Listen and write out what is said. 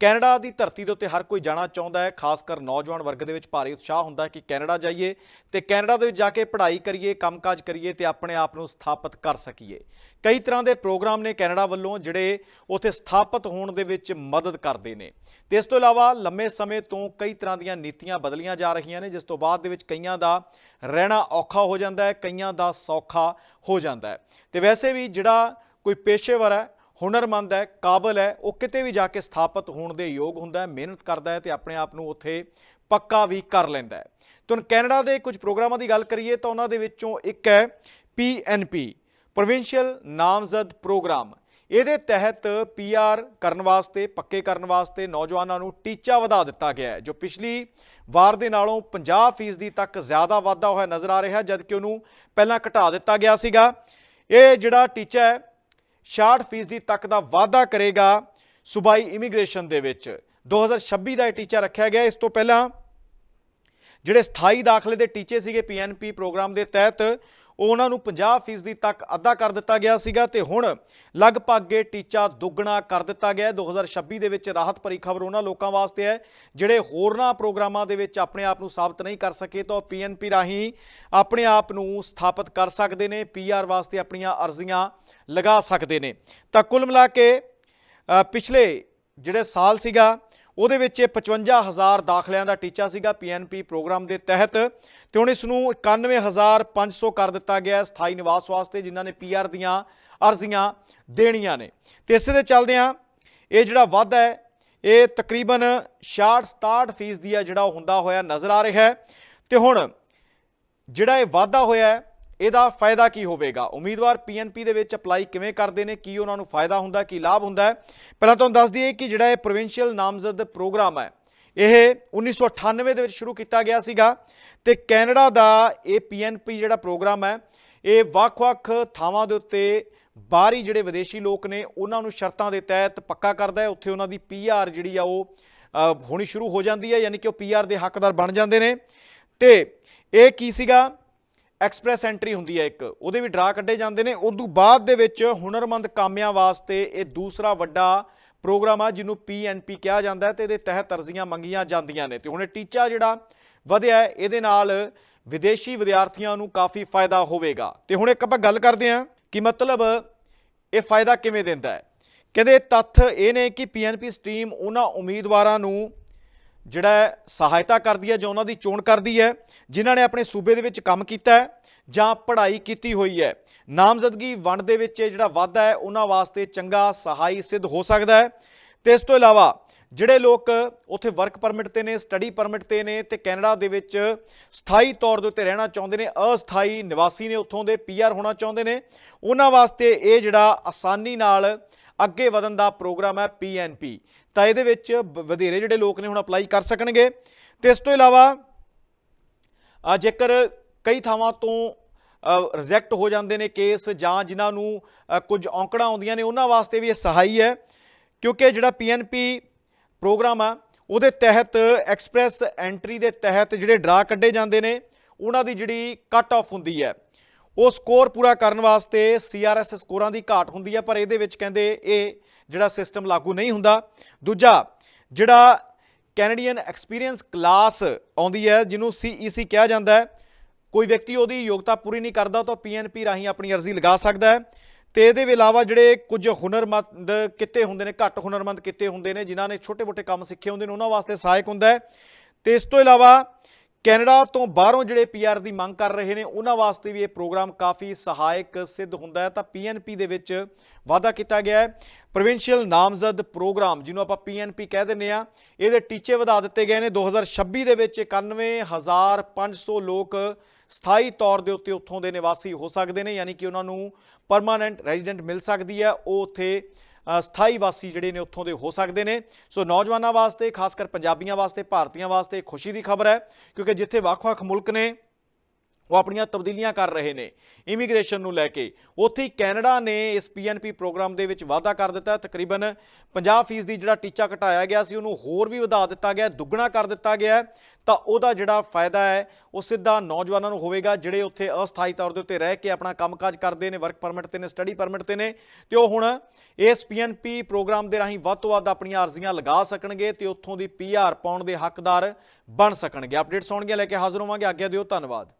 Canada ਦੀ ਧਰਤੀ ਦੇ ਉੱਤੇ ਹਰ ਕੋਈ ਜਾਣਾ ਚਾਹੁੰਦਾ ਹੈ, ਖਾਸ ਕਰ ਨੌਜਵਾਨ ਵਰਗ ਦੇ ਵਿੱਚ ਭਾਰੀ ਉਤਸ਼ਾਹ ਹੁੰਦਾ ਹੈ ਕਿ ਕੈਨੇਡਾ ਜਾਈਏ ਤੇ ਕੈਨੇਡਾ ਦੇ ਵਿੱਚ ਜਾ ਕੇ ਪੜ੍ਹਾਈ ਕਰੀਏ, ਕੰਮਕਾਜ ਕਰੀਏ ਤੇ ਆਪਣੇ ਆਪ ਨੂੰ ਸਥਾਪਿਤ ਕਰ ਸਕੀਏ। ਕਈ ਤਰ੍ਹਾਂ ਦੇ ਪ੍ਰੋਗਰਾਮ ਨੇ ਕੈਨੇਡਾ ਵੱਲੋਂ ਜਿਹੜੇ ਉੱਥੇ ਸਥਾਪਿਤ ਹੋਣ ਦੇ ਵਿੱਚ ਮਦਦ ਕਰਦੇ ਨੇ। ਤੇ ਇਸ ਤੋਂ ਇਲਾਵਾ ਲੰਮੇ ਸਮੇਂ ਤੋਂ ਕਈ ਤਰ੍ਹਾਂ ਦੀਆਂ ਨੀਤੀਆਂ ਬਦਲੀਆਂ ਜਾ ਰਹੀਆਂ ਨੇ, ਜਿਸ ਤੋਂ ਬਾਅਦ ਦੇ ਵਿੱਚ ਕਈਆਂ ਦਾ ਰਹਿਣਾ ਔਖਾ ਹੋ ਜਾਂਦਾ ਹੈ, ਕਈਆਂ ਦਾ ਸੌਖਾ ਹੋ ਜਾਂਦਾ ਹੈ। ਤੇ ਵੈਸੇ ਵੀ ਜਿਹੜਾ ਕੋਈ ਪੇਸ਼ੇਵਰ ਹੈ ਹੁਨਰਮੰਦ ਹੈ, ਕਾਬਲ ਹੈ, ਉਹ ਕਿਤੇ ਵੀ ਜਾ ਕੇ ਸਥਾਪਿਤ ਹੋਣ ਦੇ ਯੋਗ ਹੁੰਦਾ ਹੈ, ਮਿਹਨਤ ਕਰਦਾ ਹੈ ਤੇ ਆਪਣੇ ਆਪ ਨੂੰ ਉੱਥੇ ਪੱਕਾ ਵੀ ਕਰ ਲੈਂਦਾ ਹੈ। ਤਾਂ ਹੁਣ ਕੈਨੇਡਾ ਦੇ ਕੁਝ ਪ੍ਰੋਗਰਾਮਾਂ ਦੀ ਗੱਲ ਕਰੀਏ ਤਾਂ ਉਹਨਾਂ ਦੇ ਵਿੱਚੋਂ ਇੱਕ ਹੈ PNP ਪ੍ਰੋਵਿੰਸ਼ੀਅਲ ਨਾਮਜ਼ਦ ਪ੍ਰੋਗਰਾਮ ਇਹਦੇ ਤਹਿਤ ਪੀਆਰ ਕਰਨ ਵਾਸਤੇ, ਪੱਕੇ ਕਰਨ ਵਾਸਤੇ ਨੌਜਵਾਨਾਂ ਨੂੰ ਟੀਚਾ ਵਧਾ ਦਿੱਤਾ ਗਿਆ ਹੈ, ਜੋ ਪਿਛਲੀ ਵਾਰ ਦੇ ਨਾਲੋਂ 50% ਤੱਕ ਜ਼ਿਆਦਾ ਵਾਧਾ ਹੋਇਆ ਨਜ਼ਰ ਆ ਰਿਹਾ, ਜਦਕਿ ਉਹਨੂੰ ਪਹਿਲਾਂ ਘਟਾ ਦਿੱਤਾ ਗਿਆ ਸੀਗਾ। ਇਹ ਜਿਹੜਾ ਟੀਚਾ ਹੈ 66% ਤੱਕ ਦਾ ਵਾਧਾ ਕਰੇਗਾ ਸੂਬਾਈ ਇਮੀਗ੍ਰੇਸ਼ਨ ਦੇ ਵਿੱਚ। 2026 ਦਾ ਇਹ ਟੀਚਾ ਰੱਖਿਆ ਗਿਆ। ਇਸ ਤੋਂ ਪਹਿਲਾਂ ਜਿਹੜੇ ਸਥਾਈ ਦਾਖਲੇ ਦੇ ਟੀਚੇ ਸੀਗੇ ਪੀਐਨਪੀ ਪ੍ਰੋਗਰਾਮ ਦੇ ਤਹਿਤ ਉਹਨਾਂ ਨੂੰ 50% ਤੱਕ ਅੱਧਾ ਕਰ ਦਿੱਤਾ ਗਿਆ ਸੀਗਾ ਤੇ ਹੁਣ ਲਗਭਗ ਇਹ ਟੀਚਾ ਦੁੱਗਣਾ ਕਰ ਦਿੱਤਾ ਗਿਆ ਹੈ। 2026 ਦੇ ਵਿੱਚ ਰਾਹਤ ਭਰੀ ਖਬਰ ਉਹਨਾਂ ਲੋਕਾਂ ਵਾਸਤੇ ਹੈ, ਜਿਹੜੇ ਹੋਰਨਾਂ ਪ੍ਰੋਗਰਾਮਾਂ ਦੇ ਵਿੱਚ ਆਪਣੇ ਆਪ ਨੂੰ ਸਾਬਤ ਨਹੀਂ ਕਰ ਸਕੇ ਤਾਂ ਉਹ ਪੀਐਨਪੀ ਰਾਹੀਂ ਆਪਣੇ ਆਪ ਨੂੰ ਸਥਾਪਿਤ ਕਰ ਸਕਦੇ ਨੇ ਪੀਆਰ ਵਾਸਤੇ ਆਪਣੀਆਂ ਅਰਜ਼ੀਆਂ ਲਗਾ ਸਕਦੇ ਨੇ ਤਾਂ ਕੁੱਲ ਮਿਲਾ ਕੇ ਪਿਛਲੇ ਜਿਹੜੇ ਸਾਲ ਸੀਗਾ ਉਹਦੇ ਵਿੱਚ ਇਹ 55000 ਦਾਖਲਿਆਂ ਦਾ ਟੀਚਾ ਸੀਗਾ ਪੀਐਨਪੀ ਪ੍ਰੋਗਰਾਮ ਦੇ ਤਹਿਤ ਤੇ ਹੁਣ ਇਸ ਨੂੰ 91500 ਕਰ ਦਿੱਤਾ ਗਿਆ ਸਥਾਈ ਨਿਵਾਸ ਵਾਸਤੇ, ਜਿਨ੍ਹਾਂ ਨੇ ਪੀਆਰ ਦੀਆਂ ਅਰਜ਼ੀਆਂ ਦੇਣੀਆਂ ਨੇ। ਤੇ ਇਸੇ ਦੇ ਚੱਲਦਿਆਂ ਇਹ ਜਿਹੜਾ ਵਾਧਾ ਹੈ, ਇਹ ਤਕਰੀਬਨ 66-67% ਦੀ ਆ ਜਿਹੜਾ ਉਹ ਹੁੰਦਾ ਹੋਇਆ ਨਜ਼ਰ ਆ ਰਿਹਾ ਹੈ। ਤੇ ਹੁਣ ਜਿਹੜਾ ਇਹ ਵਾਧਾ ਹੋਇਆ ਹੈ ਇਹਦਾ ਫਾਇਦਾ ਕੀ ਹੋਵੇਗਾ? ਉਮੀਦਵਾਰ ਪੀਐਨਪੀ ਦੇ ਵਿੱਚ ਅਪਲਾਈ ਕਿਵੇਂ ਕਰਦੇ ਨੇ? ਕੀ ਉਹਨਾਂ ਨੂੰ ਫਾਇਦਾ ਹੁੰਦਾ, ਕੀ ਲਾਭ ਹੁੰਦਾ ਹੈ? ਪਹਿਲਾਂ ਤੁਹਾਨੂੰ ਦੱਸ ਦਈਏ ਕਿ ਜਿਹੜਾ ਇਹ ਪ੍ਰੋਵਿੰਸ਼ੀਅਲ ਨਾਮਜ਼ਦ ਪ੍ਰੋਗਰਾਮ ਹੈ, ਇਹ 1998 ਦੇ ਵਿੱਚ ਸ਼ੁਰੂ ਕੀਤਾ ਗਿਆ ਸੀਗਾ ਤੇ ਕੈਨੇਡਾ ਦਾ ਇਹ ਪੀਐਨਪੀ ਜਿਹੜਾ ਪ੍ਰੋਗਰਾਮ ਹੈ, ਇਹ ਵੱਖ-ਵੱਖ ਥਾਵਾਂ ਦੇ ਉੱਤੇ ਬਾਹਰੀ ਜਿਹੜੇ ਵਿਦੇਸ਼ੀ ਲੋਕ ਨੇ, ਉਹਨਾਂ ਨੂੰ ਸ਼ਰਤਾਂ ਦੇ ਤਹਿਤ ਪੱਕਾ ਕਰਦਾ ਹੈ। ਉੱਥੇ ਉਹਨਾਂ ਦੀ ਪੀਆਰ ਜਿਹੜੀ ਆ ਉਹ ਹੋਣੀ ਸ਼ੁਰੂ ਹੋ ਜਾਂਦੀ ਹੈ, ਯਾਨੀ ਕਿ ਉਹ ਪੀਆਰ ਦੇ ਹੱਕਦਾਰ ਬਣ ਜਾਂਦੇ ਨੇ। ਤੇ ਇਹ ਕੀ ਸੀਗਾ? ਐਕਸਪ੍ਰੈਸ ਐਂਟਰੀ ਹੁੰਦੀ ਹੈ ਇੱਕ, ਉਹਦੇ ਵੀ ਡਰਾ ਕੱਢੇ ਜਾਂਦੇ ਨੇ। ਉਦੋਂ ਬਾਅਦ ਦੇ ਵਿੱਚ ਹੁਨਰਮੰਦ ਕਾਮਿਆਂ ਵਾਸਤੇ ਇਹ ਦੂਸਰਾ ਵੱਡਾ ਪ੍ਰੋਗਰਾਮ ਆ, ਜਿਹਨੂੰ ਪੀਐਨਪੀ ਕਿਹਾ ਜਾਂਦਾ ਹੈ ਤੇ ਇਹਦੇ ਤਹਿਤ ਤਰਜ਼ੀਆਂ ਮੰਗੀਆਂ ਜਾਂਦੀਆਂ ਨੇ। ਤੇ ਹੁਣ ਇਹ ਟੀਚਾ ਜਿਹੜਾ ਵਧਿਆ ਇਹਦੇ ਨਾਲ ਵਿਦੇਸ਼ੀ ਵਿਦਿਆਰਥੀਆਂ ਨੂੰ ਕਾਫੀ ਫਾਇਦਾ ਹੋਵੇਗਾ। ਤੇ ਹੁਣ ਇੱਕ ਆਪਾਂ ਗੱਲ ਕਰਦੇ ਹਾਂ ਕਿ ਮਤਲਬ ਇਹ ਫਾਇਦਾ ਕਿਵੇਂ ਦਿੰਦਾ ਹੈ। ਕਹਿੰਦੇ ਤੱਥ ਇਹ ਨੇ ਕਿ ਪੀਐਨਪੀ ਸਟ੍ਰੀਮ ਉਹਨਾਂ ਉਮੀਦਵਾਰਾਂ ਨੂੰ ਜਿਹੜਾ ਸਹਾਇਤਾ ਕਰਦੀ ਹੈ, ਜਾਂ ਉਹਨਾਂ ਦੀ ਚੋਣ ਕਰਦੀ ਹੈ, ਜਿਨ੍ਹਾਂ ਨੇ ਆਪਣੇ ਸੂਬੇ ਦੇ ਵਿੱਚ ਕੰਮ ਕੀਤਾ ਹੈ, ਜਾਂ ਪੜ੍ਹਾਈ ਕੀਤੀ ਹੋਈ ਹੈ। ਨਾਮਜ਼ਦਗੀ ਵੰਡ ਦੇ ਵਿੱਚ ਜਿਹੜਾ ਵਾਧਾ ਹੈ, ਉਹਨਾਂ ਵਾਸਤੇ ਚੰਗਾ ਸਹਾਈ ਸਿੱਧ ਹੋ ਸਕਦਾ ਹੈ। ਤੇ ਇਸ ਤੋਂ ਇਲਾਵਾ ਜਿਹੜੇ ਲੋਕ ਉੱਥੇ ਵਰਕ ਪਰਮਿਟ ਤੇ ਨੇ ਸਟੱਡੀ ਪਰਮਿਟ ਤੇ ਨੇ, ਤੇ ਕੈਨੇਡਾ ਦੇ ਵਿੱਚ ਸਥਾਈ ਤੌਰ ਦੇ ਉੱਤੇ ਰਹਿਣਾ ਚਾਹੁੰਦੇ ਨੇ, ਅਸਥਾਈ ਨਿਵਾਸੀ ਨੇ ਉੱਥੋਂ ਦੇ ਪੀਆਰ ਹੋਣਾ ਚਾਹੁੰਦੇ ਨੇ, ਉਹਨਾਂ ਵਾਸਤੇ ਇਹ ਜਿਹੜਾ ਆਸਾਨੀ ਨਾਲ ਅੱਗੇ ਵਧਣ ਦਾ ਪ੍ਰੋਗਰਾਮ ਹੈ ਪੀਐਨਪੀ ਤਾਂ ਇਹਦੇ ਵਿੱਚ ਵਧੇਰੇ ਜਿਹੜੇ ਲੋਕ ਨੇ ਹੁਣ ਅਪਲਾਈ ਕਰ ਸਕਣਗੇ। ਤੇ ਇਸ ਤੋਂ ਇਲਾਵਾ ਜੇਕਰ ਕਈ ਥਾਵਾਂ ਤੋਂ ਰਿਜੈਕਟ ਹੋ ਜਾਂਦੇ ਨੇ ਕੇਸ ਜਾਂ ਜਿਨ੍ਹਾਂ ਨੂੰ ਕੁਝ ਔਂਕੜਾਂ ਆਉਂਦੀਆਂ ਨੇ, ਉਹਨਾਂ ਵਾਸਤੇ ਵੀ ਇਹ ਸਹਾਈ ਹੈ। ਕਿਉਂਕਿ ਜਿਹੜਾ ਪੀਐਨਪੀ ਪ੍ਰੋਗਰਾਮ ਆ, ਉਹਦੇ ਤਹਿਤ ਐਕਸਪ੍ਰੈਸ ਐਂਟਰੀ ਦੇ ਤਹਿਤ ਜਿਹੜੇ ਡਰਾ ਕੱਢੇ ਜਾਂਦੇ ਨੇ, ਉਹਨਾਂ ਦੀ ਜਿਹੜੀ ਕੱਟ ਆਫ ਹੁੰਦੀ ਹੈ। ਉਹ ਸਕੋਰ ਪੂਰਾ ਕਰਨ ਵਾਸਤੇ ਸੀਆਰਐਸ ਸਕੋਰਾਂ ਦੀ ਘਾਟ ਹੁੰਦੀ ਹੈ, ਪਰ ਇਹਦੇ ਵਿੱਚ ਕਹਿੰਦੇ ਇਹ ਜਿਹੜਾ ਸਿਸਟਮ ਲਾਗੂ ਨਹੀਂ ਹੁੰਦਾ। ਦੂਜਾ, ਜਿਹੜਾ ਕੈਨੇਡੀਅਨ ਐਕਸਪੀਰੀਅੰਸ ਕਲਾਸ ਆਉਂਦੀ ਹੈ, ਜਿਹਨੂੰ ਸੀਈਸੀ ਕਿਹਾ ਜਾਂਦਾ ਹੈ, ਕੋਈ ਵਿਅਕਤੀ ਉਹਦੀ ਯੋਗਤਾ ਪੂਰੀ ਨਹੀਂ ਕਰਦਾ, ਤਾਂ ਪੀਐਨਪੀ ਰਾਹੀਂ ਆਪਣੀ ਅਰਜ਼ੀ ਲਗਾ ਸਕਦਾ ਹੈ। ਤੇ ਇਹਦੇ ਇਲਾਵਾ ਜਿਹੜੇ ਕੁਝ ਹੁਨਰਮੰਦ ਕਿੱਤੇ ਹੁੰਦੇ ਨੇ, ਘੱਟ ਹੁਨਰਮੰਦ ਕਿੱਤੇ ਹੁੰਦੇ ਨੇ, ਜਿਨ੍ਹਾਂ ਨੇ ਛੋਟੇ-ਮੋਟੇ ਕੰਮ ਸਿੱਖੇ ਹੁੰਦੇ ਨੇ, ਉਹਨਾਂ ਵਾਸਤੇ ਸਹਾਇਕ ਹੁੰਦਾ ਹੈ। ਤੇ ਇਸ ਤੋਂ ਇਲਾਵਾ ਕੈਨੇਡਾ ਤੋਂ ਬਾਹਰੋਂ ਜਿਹੜੇ ਪੀਆਰ ਦੀ ਮੰਗ ਕਰ ਰਹੇ ਨੇ, ਉਹਨਾਂ ਵਾਸਤੇ ਵੀ ਇਹ ਪ੍ਰੋਗਰਾਮ ਕਾਫੀ ਸਹਾਇਕ ਸਿੱਧ ਹੁੰਦਾ ਹੈ। ਤਾਂ ਪੀਐਨਪੀ ਦੇ ਵਿੱਚ ਵਾਅਦਾ ਕੀਤਾ ਗਿਆ ਹੈ। ਪ੍ਰੋਵਿੰਸ਼ੀਅਲ ਨਾਮਜ਼ਦ ਪ੍ਰੋਗਰਾਮ, ਜਿਹਨੂੰ ਆਪਾਂ ਪੀਐਨਪੀ ਕਹਿ ਦਿੰਦੇ ਆ ਇਹਦੇ ਟੀਚੇ ਵਧਾ ਦਿੱਤੇ ਗਏ ਨੇ। 2026 ਦੇ ਵਿੱਚ 91500 ਲੋਕ ਸਥਾਈ ਤੌਰ ਦੇ ਉੱਤੇ ਉੱਥੋਂ ਦੇ ਨਿਵਾਸੀ ਹੋ ਸਕਦੇ ਨੇ, ਯਾਨੀ ਕਿ ਉਹਨਾਂ ਨੂੰ ਪਰਮਾਨੈਂਟ ਰੈਜ਼ੀਡੈਂਟ ਮਿਲ ਸਕਦੀ ਹੈ। ਉਹ ਉੱਥੇ ਸਥਾਈ ਵਾਸੀ ਜਿਹੜੇ ਨੇ ਉੱਥੋਂ ਦੇ ਹੋ ਸਕਦੇ ਨੇ। ਸੋ ਨੌਜਵਾਨਾਂ ਵਾਸਤੇ ਖਾਸ ਕਰ ਪੰਜਾਬੀਆਂ ਵਾਸਤੇ, ਭਾਰਤੀਆਂ ਵਾਸਤੇ ਖੁਸ਼ੀ ਦੀ ਖਬਰ ਹੈ, ਕਿਉਂਕਿ ਜਿੱਥੇ ਵੱਖ-ਵੱਖ ਮੁਲਕ ਨੇ ਉਹ ਆਪਣੀਆਂ ਤਬਦੀਲੀਆਂ ਕਰ ਰਹੇ ਨੇ ਇਮੀਗ੍ਰੇਸ਼ਨ ਨੂੰ ਲੈ ਕੇ। ਉੱਥੇ ਹੀ ਕੈਨੇਡਾ ਨੇ ਇਸ ਪੀਐਨਪੀ ਪ੍ਰੋਗਰਾਮ ਦੇ ਵਿੱਚ ਵਾਅਦਾ ਕਰ ਦਿੱਤਾ। ਤਕਰੀਬਨ 50% ਦੀ ਜਿਹੜਾ ਟੀਚਾ ਘਟਾਇਆ ਗਿਆ ਸੀ, ਉਹਨੂੰ ਹੋਰ ਵੀ ਵਧਾ ਦਿੱਤਾ ਗਿਆ, ਦੁੱਗਣਾ ਕਰ ਦਿੱਤਾ ਗਿਆ ਤਾਂ ਉਹਦਾ ਜਿਹੜਾ ਫਾਇਦਾ ਹੈ, ਉਹ ਸਿੱਧਾ ਨੌਜਵਾਨਾਂ ਨੂੰ ਹੋਵੇਗਾ, ਜਿਹੜੇ ਉੱਥੇ ਅਸਥਾਈ ਤੌਰ ਦੇ ਉੱਤੇ ਰਹਿ ਕੇ ਆਪਣਾ ਕੰਮਕਾਜ ਕਰਦੇ ਨੇ ਵਰਕ ਪਰਮਿਟ ਤੇ ਨੇ ਸਟੱਡੀ ਪਰਮਿਟ ਤੇ ਨੇ। ਤੇ ਉਹ ਹੁਣ ਇਸ ਪੀਐਨਪੀ ਪ੍ਰੋਗਰਾਮ ਦੇ ਰਾਹੀਂ ਵੱਧ ਤੋਂ ਵੱਧ ਆਪਣੀਆਂ ਅਰਜ਼ੀਆਂ ਲਗਾ ਸਕਣਗੇ ਤੇ ਉੱਥੋਂ ਦੀ ਪੀਆਰ ਪਾਉਣ ਦੇ ਹੱਕਦਾਰ ਬਣ ਸਕਣਗੇ। ਅਪਡੇਟਸ ਆਉਣਗੀਆਂ, ਲੈ ਕੇ ਹਾਜ਼ਰ ਹੋਵਾਂਗੇ। ਆਗਿਆ ਦਿਓ, ਧੰਨਵਾਦ।